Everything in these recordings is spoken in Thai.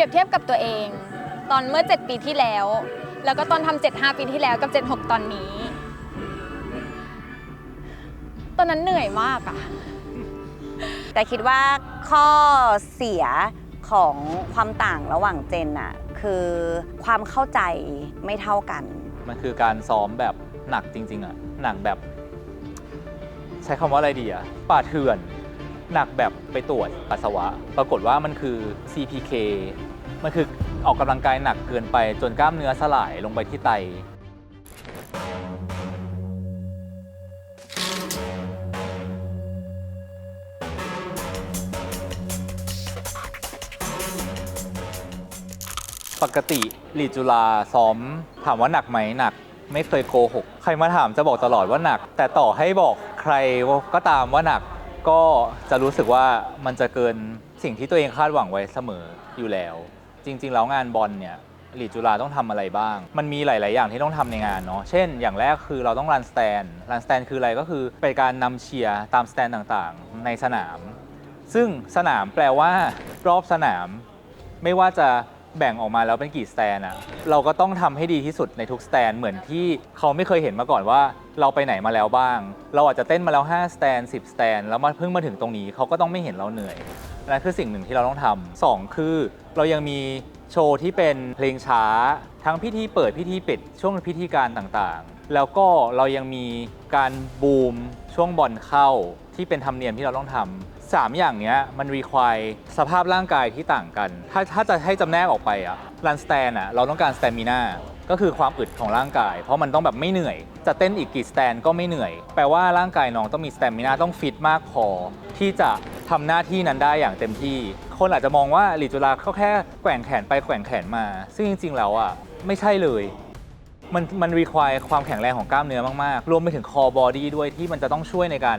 รียบเทียบกับตัวเอง ตอนเมื่อ 7 ปีที่แล้ว แล้วก็ตอนทำ75 ปีที่แล้วกับ 76 ตอนนี้ ตอนนั้นเหนื่อยมากอะแต่คิดว่าข้อเสียของความต่างระหว่างเจนอะคือความเข้าใจไม่เท่ากัน มันคือการซ้อมแบบหนักจริง ๆอะหนักแบบ ใช้คำว่าอะไรดีอะป่าเถื่อนหนักแบบไปตรวจปัสสาวะ ปรากฏว่ามันคือ CPK มันคือออกกำลังกายหนักเกินไปจนกล้ามเนื้อสลายลงไปที่ไต ปกติลีจุฬาซ้อมถามว่าหนักไหมหนักไม่เคยโกหก ใครมาถามจะบอกตลอดว่าหนัก แต่ต่อให้บอกใครก็ตามว่าหนักก็จะรู้สึกว่ามันจะเกินสิ่งที่ตัวเองคาดหวังไว้เสมออยู่แล้ว จริง ๆ แล้วงานบอลเนี่ยหลีจุฬาต้องทำอะไรบ้าง มันมีหลาย ๆ อย่างที่ต้องทำในงานเนาะ เช่น อย่างแรกคือเราต้องรันสแตนรันสแตนคืออะไรก็คือเป็นการนำเชียร์ตามสแตนต่างๆ ในสนาม ซึ่งสนามแปลว่ารอบสนาม ไม่ว่าจะแบ่งออกมาแล้วเป็นกี่สแตนอะเราก็ต้องทำให้ดีที่สุดในทุกสแตนเหมือนที่เขาไม่เคยเห็นมาก่อนว่า เราไปไหนมาแล้วบ้าง เราอาจจะเต้นมาแล้ว5สแตน10สแตนแล้วมาเพิ่งมาถึงตรงนี้เขาก็ต้องไม่เห็นเราเหนื่อย นั่นคือสิ่งหนึ่งที่เราต้องทำสองคือ เรายังมีโชว์ที่เป็นเพลงช้า ทั้งพิธีเปิดพิธีปิด ช่วงพิธีการต่างๆ แล้วก็เรายังมีการบูมช่วงบอลเข้าที่เป็นธรรมเนียมที่เราต้องทำสามอย่างเนี้ยมันรีควายสภาพร่างกายที่ต่างกัน ถ้าถ้าจะให้จำแนกออกไปอะรันสแตนอะเราต้องการส t ตมินา ก็คือความอึดของร่างกาย เพราะมันต้องแบบไม่เหนื่อย จะเต้นอีกกี่สแตนก็ไม่เหนื่อย แปลว่าร่างกายน้องต้องมีส t ตมินาต้องฟิตมากพอ ที่จะทำหน้าที่นั้นได้อย่างเต็มที่ คนอาจจะมองว่าลีจุฬาเขาแค่แกว่งแขนไปแกว่งแขนมา ซึ่งจริง ๆ แล้วอะไม่ใช่เลยมันมันรีควายความแข็งแรงของกล้ามเนื้อมาก ๆ รวมไปถึงคอบอดี้ด้วยที่มันจะต้องช่วยในการ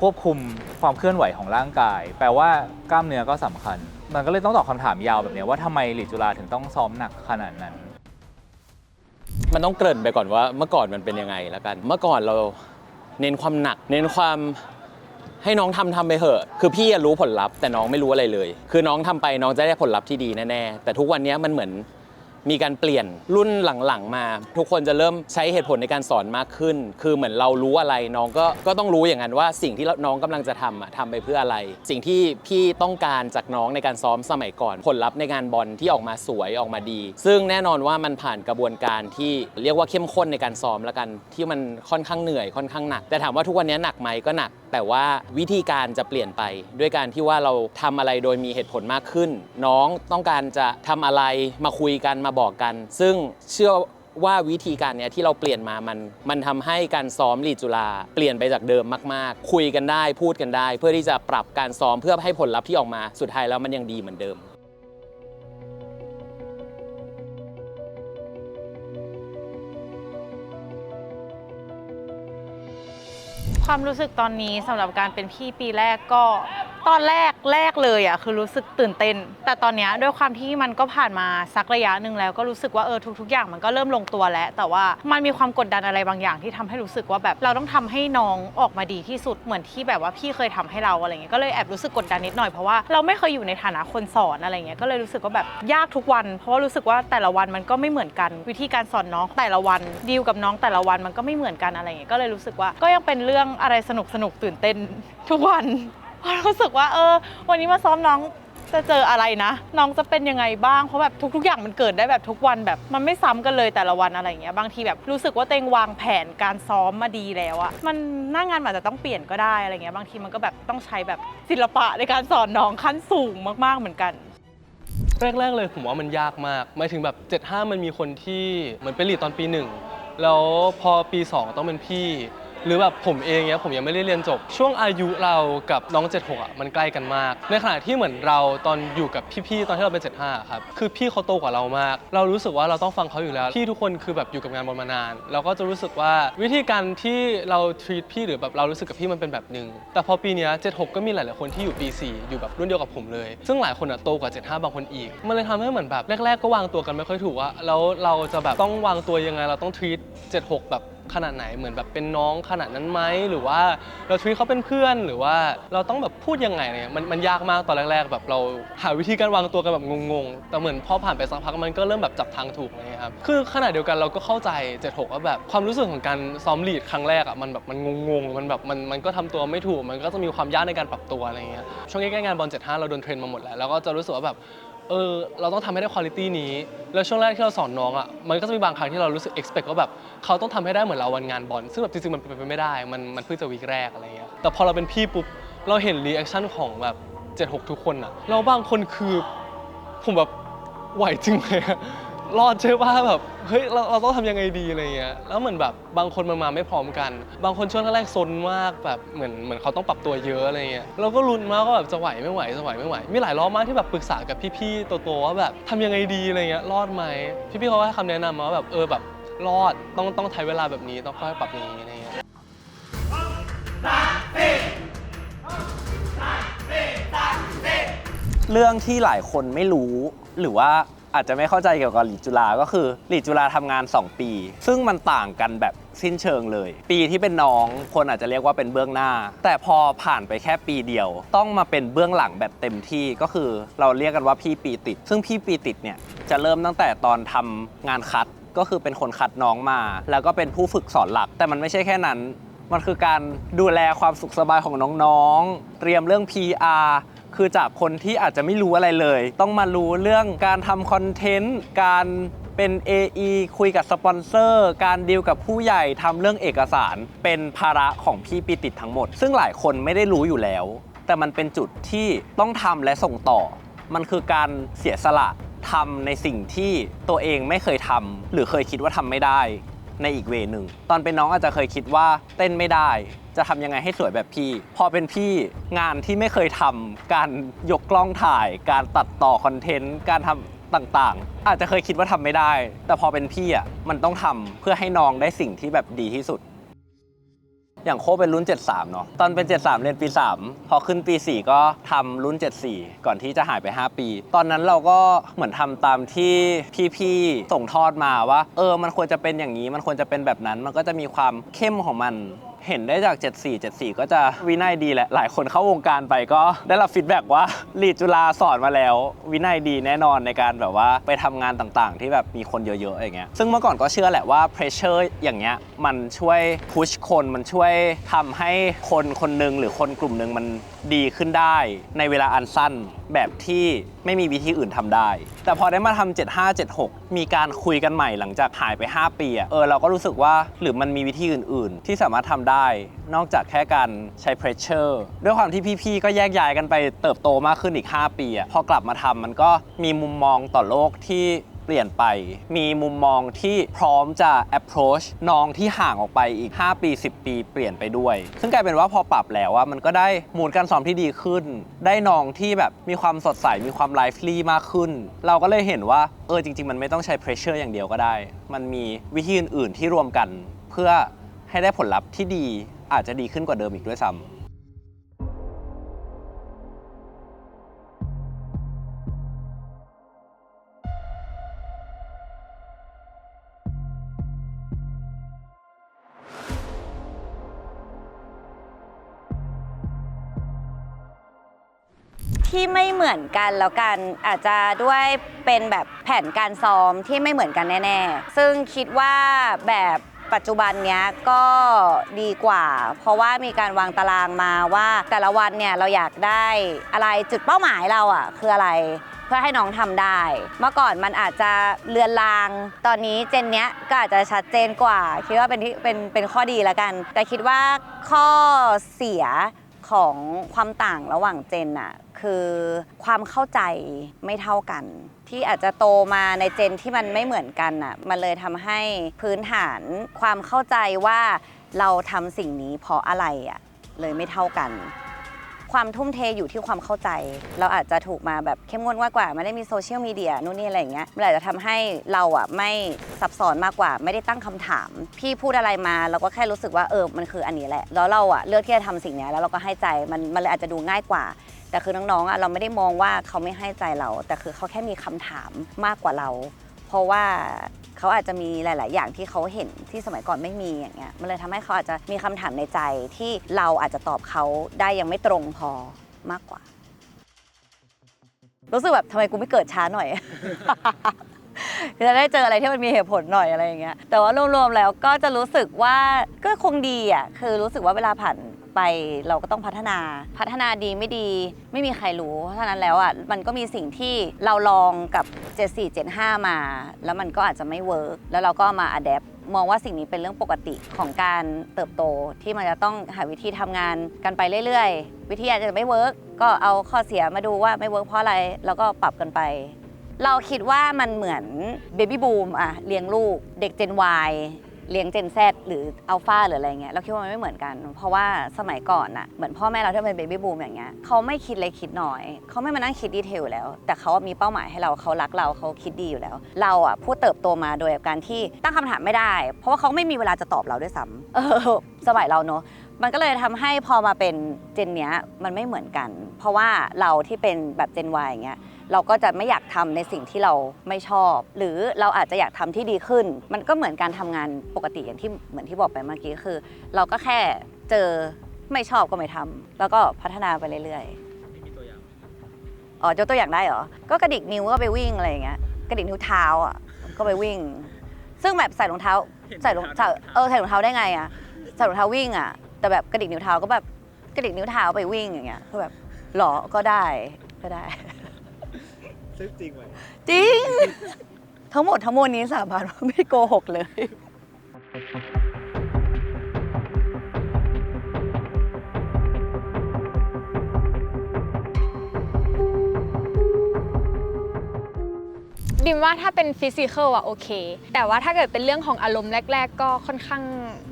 ควบคุมความเคลื่อนไหวของร่างกาย แปลว่ากล้ามเนื้อก็สำคัญ มันก็เลยต้องตอบคำถามยาวแบบนี้ว่าทำไมหลีจุฬาถึงต้องซ้อมหนักขนาดนั้น มันต้องเกริ่นไปก่อนว่าเมื่อก่อนมันเป็นยังไงแล้วกัน เมื่อก่อนเราเน้นความหนัก เน้นความให้น้องทำทำไปเถอะ คือพี่รู้ผลลัพธ์แต่น้องไม่รู้อะไรเลย คือน้องทำไปน้องจะได้ผลลัพธ์ที่ดีแน่ๆแต่ทุกวันนี้มันเหมือน มีการเปลี่ยนรุ่นหลังๆมา ทุกคนจะเริ่มใช้เหตุผลในการสอนมากขึ้น คือเหมือนเรารู้อะไรน้องก็ก็ต้องรู้อย่างนั้นว่าสิ่งที่น้องกำลังจะทำอะทำไปเพื่ออะไร สิ่งที่พี่ต้องการจากน้องในการซ้อมสมัยก่อนผลลัพธ์ในงานบอลที่ออกมาสวยออกมาดี ซึ่งแน่นอนว่ามันผ่านกระบวนการที่เรียกว่าเข้มข้นในการซ้อมแล้วกัน ที่มันค่อนข้างเหนื่อยค่อนข้างหนัก แต่ถามว่าทุกวันนี้หนักไหมก็หนัก แต่ว่าวิธีการจะเปลี่ยนไป ด้วยการที่ว่าเราทำอะไรโดยมีเหตุผลมากขึ้น น้องต้องการจะทำอะไรมาคุยกันมาบอกกัน ซึ่งเชื่อว่าวิธีการเนี้ยที่เราเปลี่ยนมามัน มันทำให้การซ้อมลีดจุฬาเปลี่ยนไปจากเดิมมาก ๆ คุยกันได้พูดกันได้ เพื่อที่จะปรับการซ้อมเพื่อให้ผลลัพธ์ที่ออกมาสุดท้ายแล้วมันยังดีเหมือนเดิม ความรู้สึกตอนนี้สำหรับการเป็นพี่ปีแรกก็ ตอนแรกแรกเลยอะคือรู้สึกตื่นเต้น แต่ตอนเนี้ยด้วยความที่มันก็ผ่านมาสักระยะหนึ่งแล้วก็รู้สึกว่าเออทุก ๆ อย่างมันก็เริ่มลงตัวแล้ว แต่ว่ามันมีความกดดันอะไรบางอย่างที่ทำให้รู้สึกว่าแบบเราต้องทำให้น้องออกมาดีที่สุดเหมือนที่แบบว่าพี่เคยทำให้เราอะไรเงี้ยก็เลยแอบรู้สึกกดดันนิดหน่อยเพราะว่าเราไม่เคยอยู่ในฐานะคนสอนอะไรเงี้ยก็เลยรู้สึกว่าแบบยากทุกวัน เพราะว่ารู้สึกว่าแต่ละวันมันก็ไม่เหมือนกัน วิธีการสอนน้องแต่ละวันดีลกับน้องแต่ละวันมันก็ไม่เหมือนกันอะไรเงี้ยก็เลยรู้สึกว่าก็ยังเป็นเรื่องอะไรสนุกสนุกตื่นเต้นทุกวัน เพราะรู้สึกว่าเออ วันนี้มาซ้อมน้องจะเจออะไรนะ น้องจะเป็นยังไงบ้าง เพราะแบบทุก ๆ อย่างมันเกิดได้แบบทุกวันแบบมันไม่ซ้ำกันเลยแต่ละวันอะไรอย่างเงี้ยบางทีแบบรู้สึกว่าเองวางแผนการซ้อมมาดีแล้วอะมันหน้างานอาจจะต้องเปลี่ยนก็ได้อะไรเงี้ยบางทีมันก็แบบต้องใช้แบบศิลปะในการสอนน้องขั้นสูงมากๆเหมือนกันแรกๆเลยผมว่ามันยากมากหมายถึงแบบ 75 มันมีคนที่เหมือนไปรีดตอนปีหนึ่งแล้วพอปี 2 ต้องเป็นพี่ หรือแบบผมเองเนี้ยผมยังไม่ได้เรียนจบ ช่วงอายุเรากับน้อง 76อะมันใกล้กันมาก ในขณะที่เหมือนเราตอนอยู่กับพี่ๆตอนที่เราเป็น 75 ครับ คือพี่เขาโตกว่าเรามาก เรารู้สึกว่าเราต้องฟังเขาอยู่แล้ว พี่ทุกคนคือแบบอยู่กับงานบอลมานาน เราก็จะรู้สึกว่าวิธีการที่เรา treat พี่หรือแบบเรารู้สึกกับพี่มันเป็นแบบหนึ่งแต่พอปีเนี้ย76 ก็มีหลายๆคนที่อยู่ปี 4 อยู่แบบรุ่นเดียวกับผมเลย ซึ่งหลายคนอะโตกว่า 75 บางคนอีก มันเลยทำให้เหมือนแบบแรก ๆ ก็วางตัวกันไม่ค่อยถูกว่าแล้วเราจะแบบต้องวางตัวยังไงเราต้อง treat 76 แบบ ขนาดไหนเหมือนแบบเป็นน้องขนาดนั้นไหมหรือว่าเราทวีตเขาเป็นเพื่อนหรือว่าเราต้องแบบพูดยังไงเนี่ยมันมันยากมากตอนแรก ๆ แบบเราหาวิธีการวางตัวกันแบบงงๆแต่เหมือนพอผ่านไปสักพักมันก็เริ่มแบบจับทางถูกอะไรเงี้ยครับคือขณะเดียวกันเราก็เข้าใจ76ว่าแบบความรู้สึกของการซ้อมลีดครั้งแรกอะมันแบบมันงงๆมันแบบมันมันก็ทำตัวไม่ถูกมันก็จะมีความยากในการปรับตัวอะไรเงี้ยช่วงใกล้ๆงานบอล75เราโดนเทรนมาหมดแล้วแล้วก็จะรู้สึกว่าแบบ เออเราต้องทำให้ได้คุณภาพนี้ แล้วช่วงแรกที่เราสอนน้องอะมันก็จะมีบางครั้งที่เรารู้สึก expect ว่าแบบเขาต้องทำให้ได้เหมือนเราวันงานบอลซึ่งแบบจริงๆมันเป็นไปไม่ได้ มันมันเพิ่งจะวีคแรกอะไรเงี้ยแต่พอเราเป็นพี่ปุ๊บเราเห็นรีแอคชั่นของแบบ76 ทุกคนอะเราบางคนคือผมแบบไหวจริงไหมอะ รอดใช่ป่ะแบบเฮ้ยเราเราต้องทำยังไงดีอะไรเงี้ยแล้วเหมือนแบบบางคนมันมาไม่พร้อมกัน บางคนช่วงแรกๆซนมากแบบเหมือนเหมือนเขาต้องปรับตัวเยอะอะไรเงี้ยเราก็ลุ้นมากว่าแบบจะไหวไม่ไหวจะไหวไม่ไหว มีหลายรอบมากที่แบบปรึกษากับพี่ๆโตๆว่าแบบทำยังไงดีอะไรเงี้ยรอดไหมพี่ๆเขาให้คำแนะนำมาว่าแบบเออแบบรอดต้องต้องใช้เวลาแบบนี้ต้องค่อยปรับอย่างนี้อะไรเงี้ย เรื่องที่หลายคนไม่รู้หรือว่า อาจจะไม่เข้าใจเกี่ยวกับหลีดจุฬาก็คือหลีดจุฬาทำงาน 2 ปี ซึ่งมันต่างกันแบบสิ้นเชิงเลย ปีที่เป็นน้องคนอาจจะเรียกว่าเป็นเบื้องหน้า แต่พอผ่านไปแค่ปีเดียว ต้องมาเป็นเบื้องหลังแบบเต็มที่ก็คือเราเรียกกันว่าพี่ปีติด ซึ่งพี่ปีติดเนี่ยจะเริ่มตั้งแต่ตอนทำงานคัดก็คือเป็นคนคัดน้องมา แล้วก็เป็นผู้ฝึกสอนหลัก แต่มันไม่ใช่แค่นั้น มันคือการดูแลความสุขสบายของน้องๆ เตรียมเรื่อง PR คือจากคนที่อาจจะไม่รู้อะไรเลย ต้องมารู้เรื่องการทำคอนเทนต์การเป็น AE คุยกับสปอนเซอร์ การดีลกับผู้ใหญ่ทำเรื่องเอกสาร เป็นภาระของพี่ปีติดทั้งหมด ซึ่งหลายคนไม่ได้รู้อยู่แล้ว แต่มันเป็นจุดที่ต้องทำและส่งต่อ มันคือการเสียสละทำในสิ่งที่ตัวเองไม่เคยทำหรือเคยคิดว่าทำไม่ได้ ในอีกเวหนึ่ง ตอนเป็นน้องอาจจะเคยคิดว่าเต้นไม่ได้ จะทำยังไงให้สวยแบบพี่ พอเป็นพี่งานที่ไม่เคยทำการยกกล้องถ่าย การตัดต่อคอนเทนต์การทำต่างๆ อาจจะเคยคิดว่าทำไม่ได้ แต่พอเป็นพี่อะมันต้องทำเพื่อให้น้องได้สิ่งที่แบบดีที่สุด อย่างโคเป็นรุ่น 73 เนาะตอนเป็น 73 เรียนปี 3 พอขึ้นปี 4 ก็ทำรุ่น 74 ก่อนที่จะหายไป 5 ปี ตอนนั้นเราก็เหมือนทำตามที่พี่ๆส่งทอดมาว่า เออ มันควรจะเป็นอย่างนี้ มันควรจะเป็นแบบนั้น มันก็จะมีความเข้มของมัน เห็นได้จาก 74 74 ก็จะวินัยดีแหละ หลายคนเข้าวงการไปก็ได้รับฟีดแบ็กว่าลีดจุฬาสอนมาแล้ว วินัยดีแน่นอนในการแบบว่าไปทำงานต่างๆ ที่แบบมีคนเยอะๆอย่างเงี้ยซึ่งเมื่อก่อนก็เชื่อแหละว่า pressure อย่างเงี้ยมันช่วยพุชคนมันช่วยทำให้คนคนหนึ่งหรือคนกลุ่มหนึ่งมันดีขึ้นได้ในเวลาอันสั้น แบบที่ไม่มีวิธีอื่นทำได้ แต่พอได้มาทำ75 76 มีการคุยกันใหม่หลังจากหายไป 5 ปีเออเราก็รู้สึกว่าหรือมันมีวิธีอื่น ๆ ที่สามารถทำได้ นอกจากแค่การใช้ pressure ด้วยความที่พี่ๆก็แยกย้ายกันไปเติบโตมากขึ้นอีก 5 ปีพอกลับมาทำมันก็มีมุมมองต่อโลกที่ เปลี่ยนไป มีมุมมองที่พร้อมจะ approach น้องที่ห่างออกไปอีก 5 ปี 10 ปีเปลี่ยนไปด้วย ซึ่งกลายเป็นว่าพอปรับแล้วว่ามันก็ได้มูลการซ้อมที่ดีขึ้น ได้น้องที่แบบมีความสดใส มีความไลฟ์ลีมากขึ้น เราก็เลยเห็นว่าเออจริง ๆ มันไม่ต้องใช้ pressure อย่างเดียวก็ได้ มันมีวิธีอื่น ๆ ที่รวมกัน เพื่อให้ได้ผลลัพธ์ที่ดีอาจจะดีขึ้นกว่าเดิมอีกด้วยซ้ำ ที่ไม่เหมือนกันแล้วกันอาจจะด้วยเป็นแบบแผนการซ้อมที่ไม่เหมือนกันแน่ ๆ ซึ่งคิดว่าแบบปัจจุบันเนี้ยก็ดีกว่า เพราะว่ามีการวางตารางมาว่าแต่ละวันเนี่ยเราอยากได้อะไรจุดเป้าหมายเราอะคืออะไรเพื่อให้น้องทำได้ เมื่อก่อนมันอาจจะเลือนลาง ตอนนี้เจนเนี้ยก็อาจจะชัดเจนกว่า คิดว่าเป็นที่เป็นเป็นข้อดีแล้วกัน แต่คิดว่าข้อเสียของความต่างระหว่างเจนอะ คือความเข้าใจไม่เท่ากัน ที่อาจจะโตมาในเจนที่มันไม่เหมือนกันอะมันเลยทำให้พื้นฐานความเข้าใจว่าเราทำสิ่งนี้เพราะอะไรอะเลยไม่เท่ากัน ความทุ่มเทอยู่ที่ความเข้าใจ เราอาจจะถูกมาแบบเข้มงวดมากกว่าไม่ได้มีโซเชียลมีเดียนู่นนี่อะไรอย่างเงี้ยมันอาจจะทำให้เราอะไม่ซับซ้อนมากกว่า ไม่ได้ตั้งคำถาม พี่พูดอะไรมาเราก็แค่รู้สึกว่าเออมันคืออันนี้แหละ แล้วเราอะเลือกที่จะทำสิ่งนี้แล้วเราก็ให้ใจมันมันเลยอาจจะดูง่ายกว่าแต่คือน้องๆอะเราไม่ได้มองว่าเขาไม่ให้ใจเรา แต่คือเขาแค่มีคำถามมากกว่าเรา เพราะว่าเขาอาจจะมีหลาย ๆ อย่างที่เขาเห็นที่สมัยก่อนไม่มีอย่างเงี้ยมันเลยทำให้เขาอาจจะมีคำถามในใจที่เราอาจจะตอบเขาได้ยังไม่ตรงพอมากกว่า รู้สึกแบบทำไมกูไม่เกิดช้าหน่อยจะได้เจออะไรที่มันมีเหตุผลหน่อยอะไรอย่างเงี้ยแต่ว่ารวม ๆ แล้วก็จะรู้สึกว่าก็คงดีอะคือรู้สึกว่าเวลาผ่าน ไปเราก็ต้องพัฒนา พัฒนาดีไม่ดีไม่มีใครรู้เพราะฉะนั้นแล้วอะมันก็มีสิ่งที่เราลองกับ 74 75 มา แล้วมันก็อาจจะไม่เวิร์กแล้วเราก็มาอัดแอปมองว่าสิ่งนี้เป็นเรื่องปกติของการเติบโตที่มันจะต้องหาวิธีทำงานกันไปเรื่อยๆ วิธีอาจจะไม่เวิร์กก็เอาข้อเสียมาดูว่าไม่เวิร์กเพราะอะไร แล้วก็ปรับกันไป เราคิดว่ามันเหมือนเบบี้บูมอะเลี้ยงลูกเด็ก Gen Y เลี้ยงเจนแซหรืออัลฟาหรืออะไรเงี้ยเราคิดว่ามันไม่เหมือนกัน เพราะว่าสมัยก่อนอะเหมือนพ่อแม่เราที่เป็นเบบี้บูมอย่างเงี้ยเขาไม่คิดเล็กคิดน้อย เขาไม่มานั่งคิดดีเทลแล้ว แต่เขามีเป้าหมายให้เราเขารักเราเขาคิดดีอยู่แล้ว เราอะผู้เติบโตมาโดยการที่ตั้งคำถามไม่ได้ เพราะว่าเขาไม่มีเวลาจะตอบเราด้วยซ้ำเออสมัยเราเนอะ มันก็เลยทำให้พอมาเป็นเจนเนี้ยมันไม่เหมือนกัน เพราะว่าเราที่เป็นแบบเจน Y อย่างเงี้ยเราก็จะไม่อยากทำในสิ่งที่เราไม่ชอบ หรือเราอาจจะอยากทำที่ดีขึ้น มันก็เหมือนการทำงานปกติอย่างที่เหมือนที่บอกไปเมื่อกี้คือ เราก็แค่เจอไม่ชอบก็ไม่ทำแล้วก็พัฒนาไปเรื่อยๆอ๋อยกตัวอย่างได้เหรอ ก็กระดิกนิ้วก็ไปวิ่งอะไรอย่างเงี้ยกระดิกนิ้วเท้าอะก็ไปวิ่ง ซึ่งแบบใส่รองเท้าใส่รองเท้าเออใส่รองเท้าได้ไงอะใส่รองเท้าวิ่งอะ แต่แบบกระดิกนิ้วเท้าก็แบบกระดิกนิ้วเท้าไปวิ่งอย่างเงี้ยคือแบบหรอก็ได้ก็ได้ ซึ่งจริงไหมจริง ทั้งหมดทั้งมวลนี้สาบานว่าไม่โกหกเลย ดิมว่าถ้าเป็นฟิสิกอลอะโอเค แต่ว่าถ้าเกิดเป็นเรื่องของอารมณ์แรก ๆ ก็ค่อนข้าง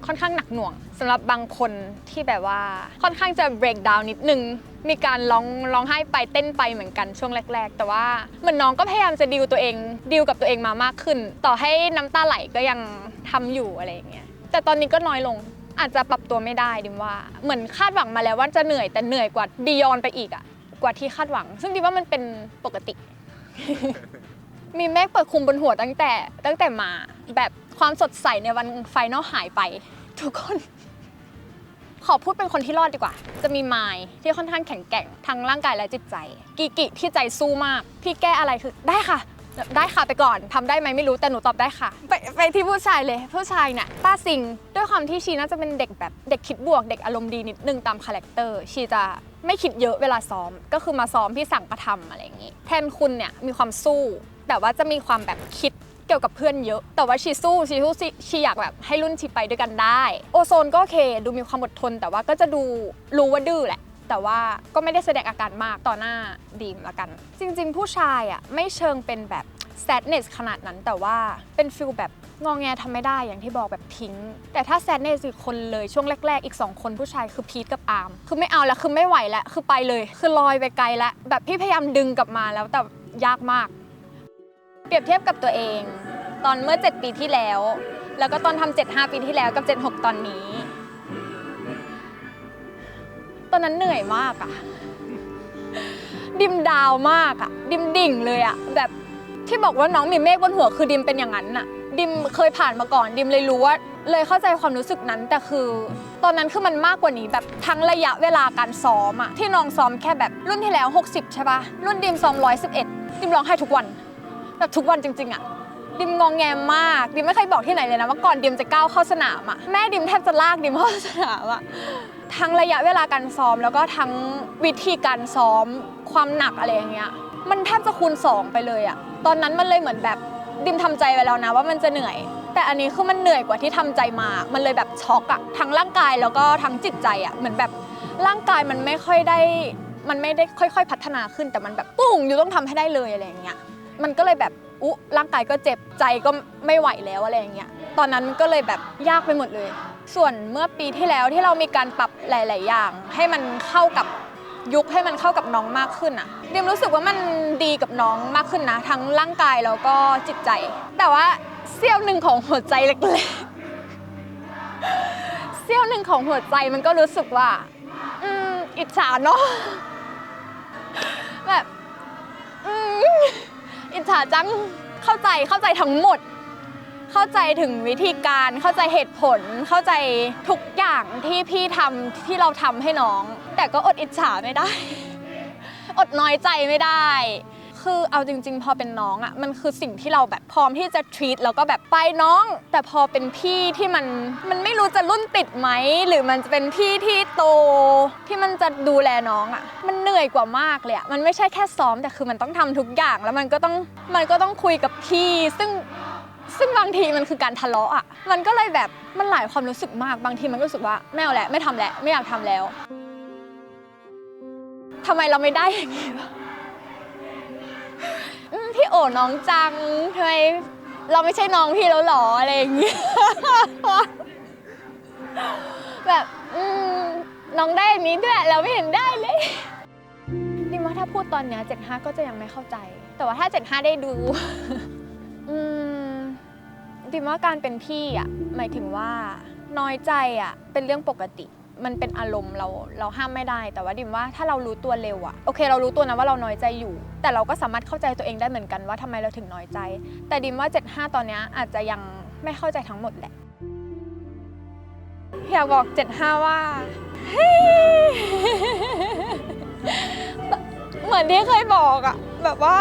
ค่อนข้างหนักหน่วงสำหรับบางคนที่แบบว่าค่อนข้างจะ break down นิดนึงมีการร้องร้องไห้ไปเต้นไปเหมือนกันช่วงแรก ๆ แต่ว่าเหมือนน้องก็พยายามจะดีลตัวเองดีลกับตัวเองมามากขึ้น ต่อให้น้ำตาไหลก็ยังทำอยู่อะไรอย่างเงี้ยแต่ตอนนี้ก็น้อยลงอาจจะปรับตัวไม่ได้ดิมว่า เหมือนคาดหวังมาแล้วว่าจะเหนื่อยแต่เหนื่อยกว่าบียอนไปอีกอะกว่าที่คาดหวัง ซึ่งดิมว่ามันเป็นปกติ มีเมฆเปิดคลุมบนหัวตั้งแต่ตั้งแต่มาแบบความสดใสในวันไฟนอลหายไป ทุกคน ขอพูดเป็นคนที่รอดดีกว่า จะมีไมล์ที่ค่อนข้างแข็งแกร่งทั้งร่างกายและจิตใจ กิกิที่ใจสู้มาก พี่แก้อะไรคือได้ค่ะ ได้ค่ะไปก่อนทำได้ไหมไม่รู้แต่หนูตอบได้ค่ะ ไปไปที่ผู้ชายเลย ผู้ชายเนี่ยต้าซิงด้วยความที่ชีน่าจะเป็นเด็กแบบเด็กคิดบวกเด็กอารมณ์ดีนิดนึงตามคาแรคเตอร์ชีจะไม่คิดเยอะเวลาซ้อม ก็คือมาซ้อมพี่สั่งประทำอะไรอย่างนี้ แทนคุณเนี่ยมีความสู้ แต่ว่าจะมีความแบบคิดเกี่ยวกับเพื่อนเยอะ แต่ว่าชีสู้ชีสู้ชีชีอยากแบบให้รุ่นชีไปด้วยกันได้ โอโซนก็โอเค ดูมีความอดทน แต่ว่าก็จะดูรู้ว่าดื้อแหละ แต่ว่าก็ไม่ได้แสดงอาการมากต่อหน้าดีมละกัน จริง ๆ ผู้ชายอะไม่เชิงเป็นแบบ sadness ขนาดนั้นแต่ว่าเป็นฟิลแบบงองแงทำไม่ได้อย่างที่บอกแบบทิ้ง แต่ถ้า sadness อีกคนเลยช่วงแรก ๆ อีก 2 คนผู้ชายคือพีทกับอาร์มคือไม่เอาแล้วคือไม่ไหวแล้วคือไปเลย คือลอยไปไกลแล้วแบบพี่พยายามดึงกลับมาแล้วแต่ยากมาก เปรียบเทียบกับตัวเอง ตอนเมื่อ 7 ปีที่แล้ว แล้วก็ตอนทำ7 5 ปีที่แล้วกับ 76 ตอนนี้ ตอนนั้นเหนื่อยมากอะดิมดาวมากอะดิมดิ่งเลยอะแบบที่บอกว่าน้องมีเมฆบนหัวคือดิมเป็นอย่างนั้นน่ะดิมเคยผ่านมาก่อน ดิมเลยรู้ว่า เลยเข้าใจความรู้สึกนั้นแต่คือ ตอนนั้นคือมันมากกว่านี้แบบทั้งระยะเวลาการซ้อมอะที่น้องซ้อมแค่แบบรุ่นที่แล้ว 60 ใช่ปะรุ่นดิมซ้อม111 ดิมร้องไห้ทุกวัน แบบทุกวันจริง ๆอะดิมงองแงมาก ดิมไม่เคยบอกที่ไหนเลยนะว่าก่อนดิมจะก้าวเข้าสนามอะแม่ดิมแทบจะลากดิมเข้าสนามอะทั้งระยะเวลาการซ้อมแล้วก็ทั้งวิธีการซ้อมความหนักอะไรอย่างเงี้ย มันแทบจะคูณสองไปเลยอะตอนนั้นมันเลยเหมือนแบบดิมทำใจไว้แล้วนะว่ามันจะเหนื่อย แต่อันนี้คือมันเหนื่อยกว่าที่ทำใจมา มันเลยแบบช็อกอะทั้งร่างกายแล้วก็ทั้งจิตใจอะเหมือนแบบร่างกายมันไม่ค่อยได้ มันไม่ได้ค่อย ๆ พัฒนาขึ้นแต่มันแบบปุ้งอยู่ต้องทำให้ได้เลยอะไรอย่างเงี้ย มันก็เลยแบบอุ๊ร่างกายก็เจ็บใจก็ไม่ไหวแล้วอะไรอย่างเงี้ยตอนนั้นมันก็เลยแบบยากไปหมดเลย ส่วนเมื่อปีที่แล้วที่เรามีการปรับหลาย ๆ อย่าง ให้มันเข้ากับยุคให้มันเข้ากับน้องมากขึ้นอะเดียมรู้สึกว่ามันดีกับน้องมากขึ้นนะ ทั้งร่างกายแล้วก็จิตใจ แต่ว่าเสี้ยวหนึ่งของหัวใจเล็กๆ เสี้ยวหนึ่งของหัวใจมันก็รู้สึกว่าอืมอิจฉาเนาะแบบอืม อิจฉาจังเข้าใจเข้าใจทั้งหมด เข้าใจถึงวิธีการเข้าใจเหตุผล เข้าใจทุกอย่างที่พี่ทำที่เราทำให้น้อง แต่ก็อดอิจฉาไม่ได้ อดน้อยใจไม่ได้ คือเอาจริง ๆ พอเป็นน้องอะ่ะมันคือสิ่งที่เราแบบพร้อมที่จะ treat แล้วก็แบบไปน้อง แต่พอเป็นพี่ที่มันมันไม่รู้จะรุ่นติดไหมหรือมันจะเป็นพี่ที่โต ที่มันจะดูแลน้องอะ่ะมันเหนื่อยกว่ามากเลยอะมันไม่ใช่แค่ซ้อมแต่คือมันต้องทำทุกอย่าง แล้วมันก็ต้องมันก็ต้องคุยกับพี่ซึ่งซึ่งบางทีมันคือการทะเลาะอะ มันก็เลยแบบมันหลายความรู้สึกมาก บางทีมันก็รู้สึกว่าไม่เอาแล้วไม่ทำแล้วไม่อยากทำแล้วทำไมเราไม่ได้อย่างนี้วะ พี่โอ๋น้องจังทำไมเราไม่ใช่น้องพี่แล้วหรออะไรอย่างเงี้ยแบบน้องได้นนี้ด้วยเราไม่เห็นได้เลยดิมว่าถ้าพูดตอนเนี้ย75ก็จะยังไม่เข้าใจ แต่ว่าถ้า75ได้ดูอืมดิมว่าการเป็นพี่อะหมายถึงว่าน้อยใจอะเป็นเรื่องปกติ มันเป็นอารมณ์เราเราห้ามไม่ได้ แต่ว่าดิมว่าถ้าเรารู้ตัวเร็วอะโอเค เรารู้ตัวนะว่าเราน้อยใจอยู่ แต่เราก็สามารถเข้าใจตัวเองได้เหมือนกันว่าทำไมเราถึงน้อยใจ แต่ดิมว่า 75 ตอนนี้อาจจะยังไม่เข้าใจทั้งหมดแหละอยากบอก 75 ว่าเฮ้เหมือนที่เคยบอกอะแบบว่า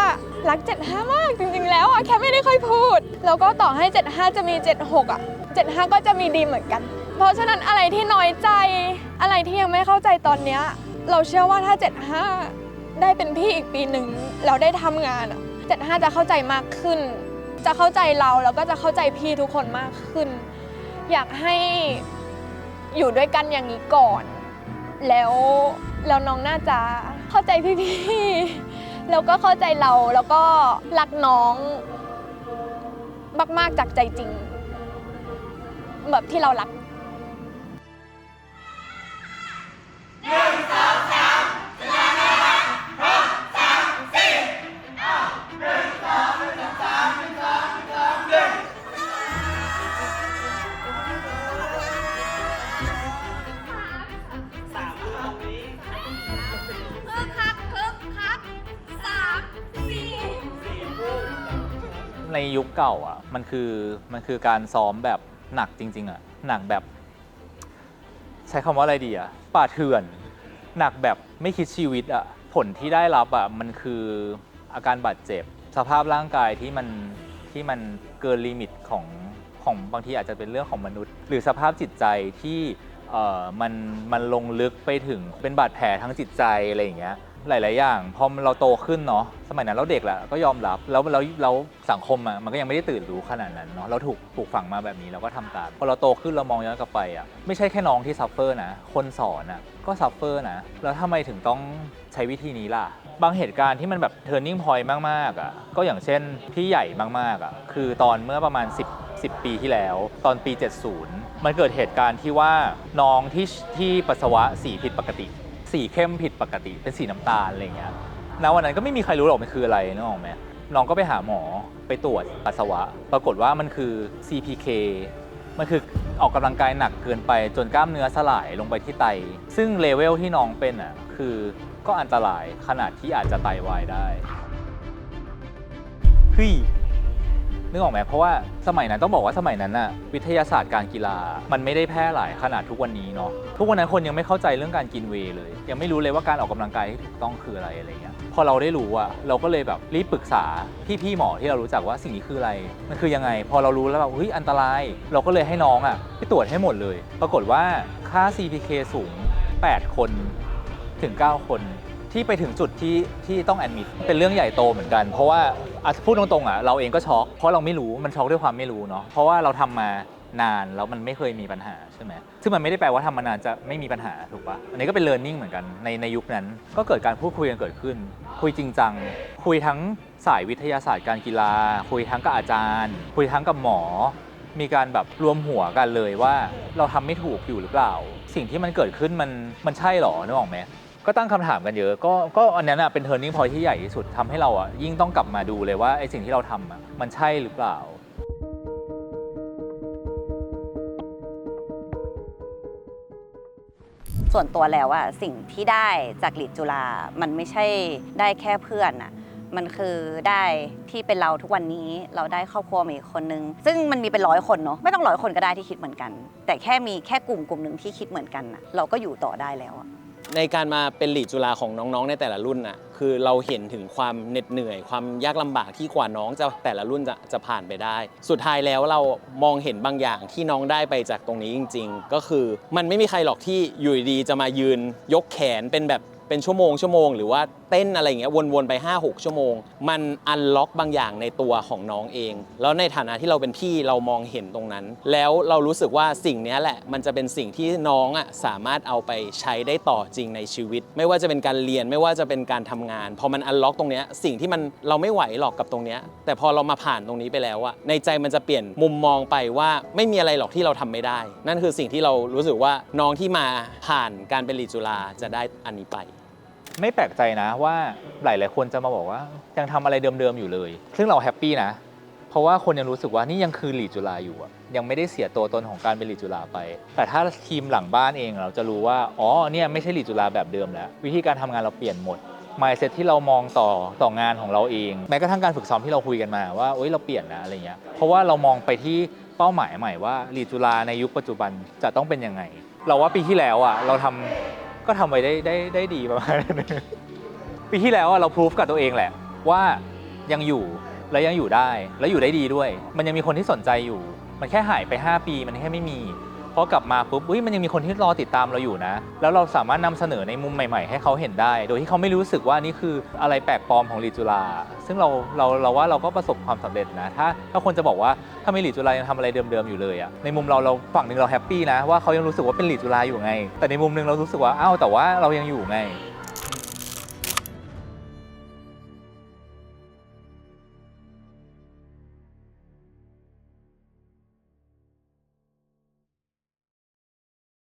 รัก 75 มากจริงๆ แล้วอะแค่ไม่ได้ค่อยพูด แล้วก็ต่อให้ 75 จะมี 76อะ75 ก็จะมีดีเหมือนกัน เพราะฉะนั้นอะไรที่น้อยใจอะไรที่ยังไม่เข้าใจตอนเนี้ยเราเชื่อว่าถ้า 75 ได้เป็นพี่อีกปีหนึ่งเราได้ทำงานอะ75 จะเข้าใจมากขึ้น จะเข้าใจเราแล้วก็จะเข้าใจพี่ทุกคนมากขึ้น อยากให้อยู่ด้วยกันอย่างนี้ก่อน แล้วแล้วน้องน่าจะเข้าใจพี่ๆแล้วก็เข้าใจเราแล้วก็รักน้องมากๆจากใจจริง แบบที่เรารัก ในยุคเก่าอะมันคือมันคือการซ้อมแบบหนักจริง ๆ อะ หนักแบบ ใช้คำว่าอะไรดีอะป่าเถื่อน หนักแบบไม่คิดชีวิตอะผลที่ได้รับอะมันคืออาการบาดเจ็บ สภาพร่างกายที่มันที่มันเกินลิมิตของของบางทีอาจจะเป็นเรื่องของมนุษย์ หรือสภาพจิตใจที่เอ่อมันมันลงลึกไปถึงเป็นบาดแผลทั้งจิตใจอะไรอย่างเงี้ย หลาย ๆ อย่างพอเราโตขึ้นเนาะสมัยนั้นเราเด็กแหละก็ยอมรับแล้วแล้วแล้วสังคมอะมันก็ยังไม่ได้ตื่นรู้ขนาดนั้นเนาะเราถูกปลูกฝังมาแบบนี้เราก็ทำตามพอเราโตขึ้นเรามองย้อนกลับไปอะไม่ใช่แค่น้องที่ซัฟเฟอร์นะคนสอนอะก็ซัฟเฟอร์นะแล้วทำไมถึงต้องใช้วิธีนี้ล่ะ บางเหตุการณ์ที่มันแบบ turning point มาก ๆ อะก็อย่างเช่นพี่ใหญ่มาก ๆ อะคือตอนเมื่อประมาณ 10 10 ปีที่แล้วตอนปี 70 มันเกิดเหตุการณ์ที่ว่าน้องที่ที่ปัสสาวะสีผิดปกติ สีเข้มผิดปกติเป็นสีน้ำตาลอะไรเงี้ยณวันนั้นก็ไม่มีใครรู้หรอกมันคืออะไรนึกออกไหมน้องก็ไปหาหมอไปตรวจปัสสาวะ ปรากฏว่ามันคือ CPK มันคือออกกำลังกายหนักเกินไปจนกล้ามเนื้อสลายลงไปที่ไต ซึ่งเลเวลที่น้องเป็นอะคือก็อันตรายขนาดที่อาจจะไตวายได้เฮ้ย นึกออกไหมเพราะว่าสมัยนั้นต้องบอกว่าสมัยนั้นน่ะวิทยาศาสตร์การกีฬามันไม่ได้แพร่หลายขนาดทุกวันนี้เนาะทุกวันนั้นคนยังไม่เข้าใจเรื่องการกินเวเลย ยังไม่รู้เลยว่าการออกกำลังกายที่ถูกต้องคืออะไรอะไรเงี้ยพอเราได้รู้อะเราก็เลยแบบรีบปรึกษาพี่ๆหมอที่เรารู้จักว่าสิ่งนี้คืออะไรมันคือยังไง พอเรารู้แล้วแบบเฮ้ยอันตราย เราก็เลยให้น้องอะไปตรวจให้หมดเลย ปรากฏว่าค่า CPK สูง 8 คนถึง 9 คน ที่ไปถึงจุดที่ที่ต้องแอดมิดเป็นเรื่องใหญ่โตเหมือนกัน เพราะว่าอะพูดตรงๆอะเราเองก็ช็อกเพราะเราไม่รู้มันช็อกด้วยความไม่รู้เนาะเพราะว่าเราทำมานานแล้วมันไม่เคยมีปัญหาใช่ไหมซึ่งมันไม่ได้แปลว่าทำมานานจะไม่มีปัญหาถูกปะอันนี้ก็เป็น learning เหมือนกันในในยุคนั้น ก็เกิดการพูดคุยกันเกิดขึ้น คุยจริงจัง คุยทั้งสายวิทยาศาสตร์การกีฬา คุยทั้งกับอาจารย์ คุยทั้งกับหมอ มีการแบบรวมหัวกันเลยว่าเราทำไม่ถูกอยู่หรือเปล่า สิ่งที่มันเกิดขึ้นมันมันใช่หรอนึกออกไหม ก็ตั้งคำถามกันเยอะ ก็ก็อันนั้นอะเป็น turning point ที่ใหญ่ที่สุดทำให้เราอะยิ่งต้องกลับมาดูเลยว่าไอ้สิ่งที่เราทำอะมันใช่หรือเปล่า ส่วนตัวแล้วอะสิ่งที่ได้จากหลีดจุฬามันไม่ใช่ได้แค่เพื่อนอะมันคือได้ที่เป็นเราทุกวันนี้เราได้ครอบครัวมาอีกคนนึง ซึ่งมันมีเป็นร้อยคนเนาะไม่ต้องร้อยคนก็ได้ที่คิดเหมือนกัน แต่แค่มีแค่กลุ่มกลุ่มหนึ่งที่คิดเหมือนกันน่ะเราก็อยู่ต่อได้แล้วอะ ในการมาเป็นหลีดจุฬาของน้องๆ ในแต่ละรุ่นน่ะคือเราเห็นถึงความเหน็ดเหนื่อย ความยากลำบากที่กว่าน้องจะแต่ละรุ่นจะจะผ่านไปได้ สุดท้ายแล้วเรามองเห็นบางอย่างที่น้องได้ไปจากตรงนี้จริง ๆ ก็คือมันไม่มีใครหรอกที่อยู่ดีจะมายืนยกแขนเป็นแบบเป็นชั่วโมงชั่วโมงหรือว่า เต้นอะไรอย่างเงี้ยวนๆไป 5-6 ชั่วโมง มันอันล็อกบางอย่างในตัวของน้องเอง แล้วในฐานะที่เราเป็นพี่เรามองเห็นตรงนั้น แล้วเรารู้สึกว่าสิ่งนี้แหละ มันจะเป็นสิ่งที่น้องอะสามารถเอาไปใช้ได้ต่อจริงในชีวิต ไม่ว่าจะเป็นการเรียนไม่ว่าจะเป็นการทำงานพอมันอันล็อกตรงเนี้ยสิ่งที่มันเราไม่ไหวหรอกกับตรงเนี้ยแต่พอเรามาผ่านตรงนี้ไปแล้วอะในใจมันจะเปลี่ยนมุมมองไปว่าไม่มีอะไรหรอกที่เราทำไม่ได้ นั่นคือสิ่งที่เรารู้สึกว่าน้องที่มาผ่านการเป็นลีจุฬาจะได้อันนี้ไป ไม่แปลกใจนะว่าหลาย ๆ คนจะมาบอกว่า ยังทำอะไรเดิม ๆ อยู่เลย ซึ่งเราแฮปปี้นะ เพราะว่าคนยังรู้สึกว่านี่ยังคือหลีดจุฬาอยู่ยังไม่ได้เสียตัวตนของการเป็นหลีดจุฬาไป แต่ถ้าทีมหลังบ้านเองเราจะรู้ว่า อ๋อ เนี่ยไม่ใช่หลีดจุฬาแบบเดิมแล้ว วิธีการทำงานเราเปลี่ยนหมด mindset ที่เรามองต่อต่องานของเราเอง แม้กระทั่งการฝึกซ้อมที่เราคุยกันมาว่าเอ้ยเราเปลี่ยนนะอะไรเงี้ยเพราะว่าเรามองไปที่เป้าหมายใหม่ว่าหลีดจุฬาในยุคปัจจุบันจะต้องเป็นยังไง เราว่าปีที่แล้วอะเราทำ ก็ทำไปได้ได้ได้ดีประมาณนึงปีที่แล้วอะเราพิสูจกับตัวเองแหละ ว่ายังอยู่และยังอยู่ได้ และอยู่ได้ดีด้วย มันยังมีคนที่สนใจอยู่ มันแค่หายไป 5 ปี มันแค่ไม่มี พอกลับมาปุ๊บอุ้ยมันยังมีคนที่รอติดตามเราอยู่นะ แล้วเราสามารถนำเสนอในมุมใหม่ๆ ให้เขาเห็นได้ โดยที่เขาไม่รู้สึกว่านี่คืออะไรแปลกปลอมของลีดจุฬาซึ่งเราเราเราว่าเราก็ประสบความสำเร็จนะ ถ้าถ้าคนจะบอกว่าถ้าไม่ลีดจุฬายังทำอะไรเดิมๆอยู่เลยอะในมุมเราเราฝั่งหนึ่งเราแฮปปี้นะว่าเขายังรู้สึกว่าเป็นลีดจุฬาอยู่ไง แต่ในมุมหนึงเรารู้สึกว่าอ้าวแต่ว่าเรายังอยู่ไง